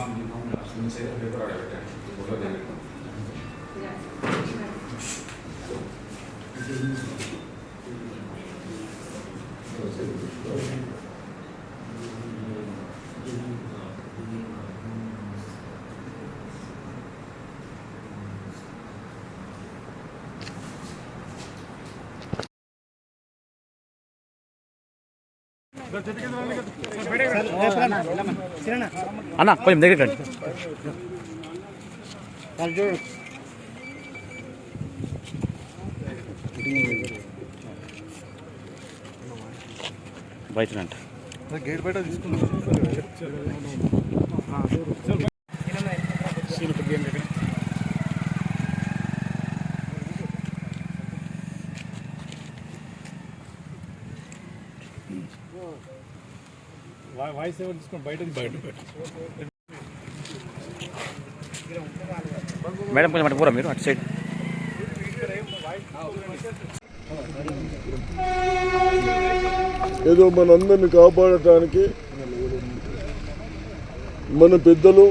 सांगितलं अश्विनचे पेपर आले होते बोलत అన్న కొంచెం దగ్గర రండి. బయట గేట్ బయట తీసుకున్నాం వాయిస్ ఎవరు తీసుకుని బయట బయట మేడం కొంచెం పోరా మీరు అటు సైడ్. ఏదో మనందరిని కాపాడటానికి మన పెద్దలు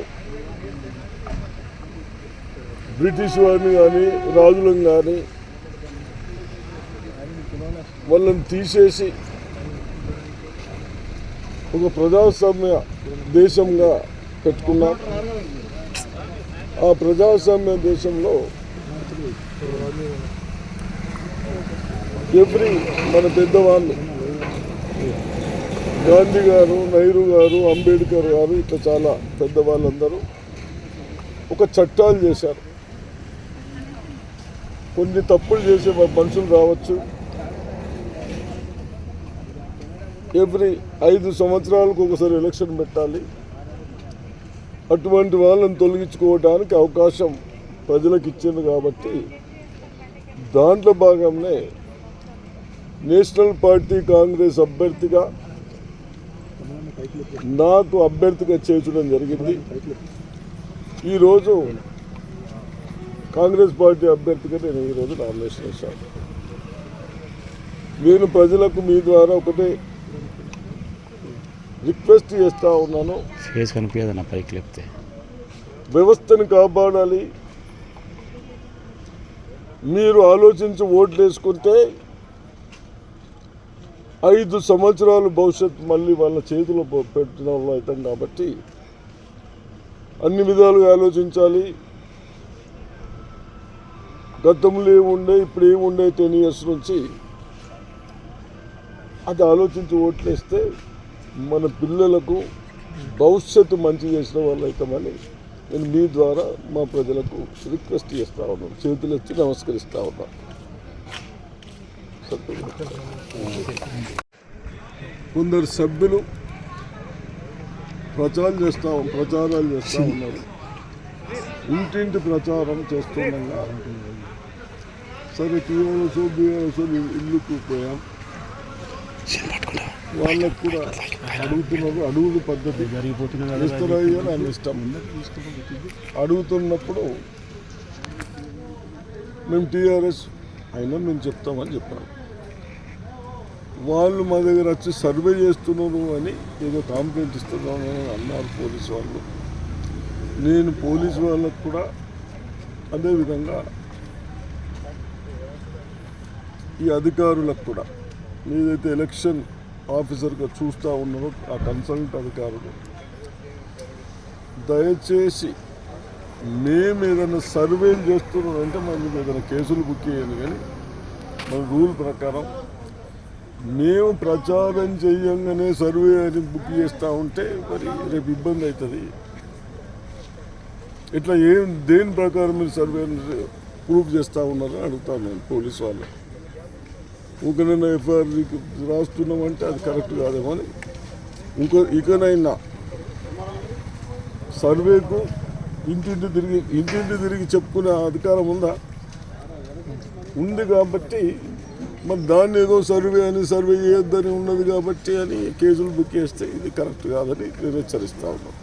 బ్రిటిష్ వారిని కానీ రాజులను కానీ వాళ్ళని తీసేసి ఒక ప్రజాస్వామ్య దేశంగా పెట్టుకున్నాం ఆ ప్రజాస్వామ్య దేశంలో ఎవ్రీ మన పెద్దవాళ్ళు గాంధీ గారు నెహ్రూ గారు అంబేద్కర్ గారు ఇట్లా చాలా పెద్దవాళ్ళందరూ ఒక చట్టాలు చేశారు. కొన్ని తప్పులు చేసే మనుషులు రావచ్చు. ఎవ్రీ ఐదు సంవత్సరాలకు ఒకసారి ఎలక్షన్ పెట్టాలి. అటువంటి వాళ్ళని తొలగించుకోవడానికి అవకాశం ప్రజలకు ఇచ్చింది కాబట్టి దాంట్లో భాగంనే నేషనల్ పార్టీ కాంగ్రెస్ అభ్యర్థిగా నాకు అభ్యర్థిగా చేర్చడం జరిగింది. ఈరోజు కాంగ్రెస్ పార్టీ అభ్యర్థిగా నేను ఈరోజు నామినేషన్ వేశాను. నేను ప్రజలకు మీ ద్వారా ఒకటే రిక్వెస్ట్ చేస్తూ ఉన్నాను. ఫేస్ కనిపించదన్న పైకి లేపితే. వ్యవస్థను కాపాడాలి. మీరు ఆలోచించి ఓట్లు వేసుకుంటే ఐదు సంవత్సరాల భవిష్యత్తు మళ్ళీ వాళ్ళ చేతిలో పో- పెట్టిన వాళ్ళు అవుతాం కాబట్టి అన్ని విధాలుగా ఆలోచించాలి. గతంలో ఏముండే ఇప్పుడు ఏముండే టెన్ ఇయర్స్ నుంచి అది ఆలోచించి ఓట్లేస్తే మన పిల్లలకు భవిష్యత్తు మంచి చేసిన వాళ్ళు అవుతామని నేను మీ ద్వారా మా ప్రజలకు రిక్వెస్ట్ చేస్తా ఉన్నాను. చేతులు ఎత్తి నమస్కరిస్తా ఉన్నాను కొందరు సభ్యులు ప్రచారం చేస్తా ప్రచారాలు చేస్తూ ఉన్నారు. ఇంటింటి ప్రచారం చేస్తుండగా సరే టీఆర్ఎస్ బీఆర్ఎస్ ఇల్లుకు పోయాం వాళ్ళకు కూడా అడుగుతున్నారు అడుగుల పద్ధతి. ఇస్తున్నాయి అని ఇష్టం. అడుగుతున్నప్పుడు మేము టీఆర్ఎస్ అయినా మేము చెప్తామని చెప్పాము వాళ్ళు మా దగ్గర వచ్చి సర్వే చేస్తున్నారు అని ఏదో కాంప్లైంట్ ఇస్తున్నాను అని అన్నారు పోలీస్ వాళ్ళు. నేను పోలీస్ వాళ్ళకు కూడా అదేవిధంగా ఈ అధికారులకు కూడా ఏదైతే ఎలక్షన్ ఆఫీసర్గా చూస్తూ ఉన్నారు ఆ కన్సల్ట్ అధికారులు. దయచేసి మేము ఏదైనా సర్వేలు చేస్తున్నామంటే మన ఏదైనా కేసులు బుక్ చేయాలి కానీ మన రూల్ ప్రకారం మేము ప్రచారం చేయంగానే సర్వే అని బుక్ చేస్తూ ఉంటే మరి రేపు ఇబ్బంది అవుతుంది. ఇట్లా ఏం దేని ప్రకారం మీరు సర్వే ప్రూఫ్ చేస్తూ ఉన్నారని అడుగుతాను నేను పోలీస్ వాళ్ళు ఊకనైనా ఎఫ్ఐఆర్ రాస్తున్నామంటే అది కరెక్ట్ కాదేమో అని ఇంకో ఇకనైనా సర్వేకు ఇంటింటి తిరిగి ఇంటింటి తిరిగి చెప్పుకునే అధికారం ఉందా? ఉంది కాబట్టి మరి దాన్ని ఏదో సర్వే అని సర్వే చేయొద్దని ఉన్నది కాబట్టి అని కేసులు బుక్ చేస్తే ఇది కరెక్ట్ కాదని నేను హెచ్చరిస్తా ఉన్నాను.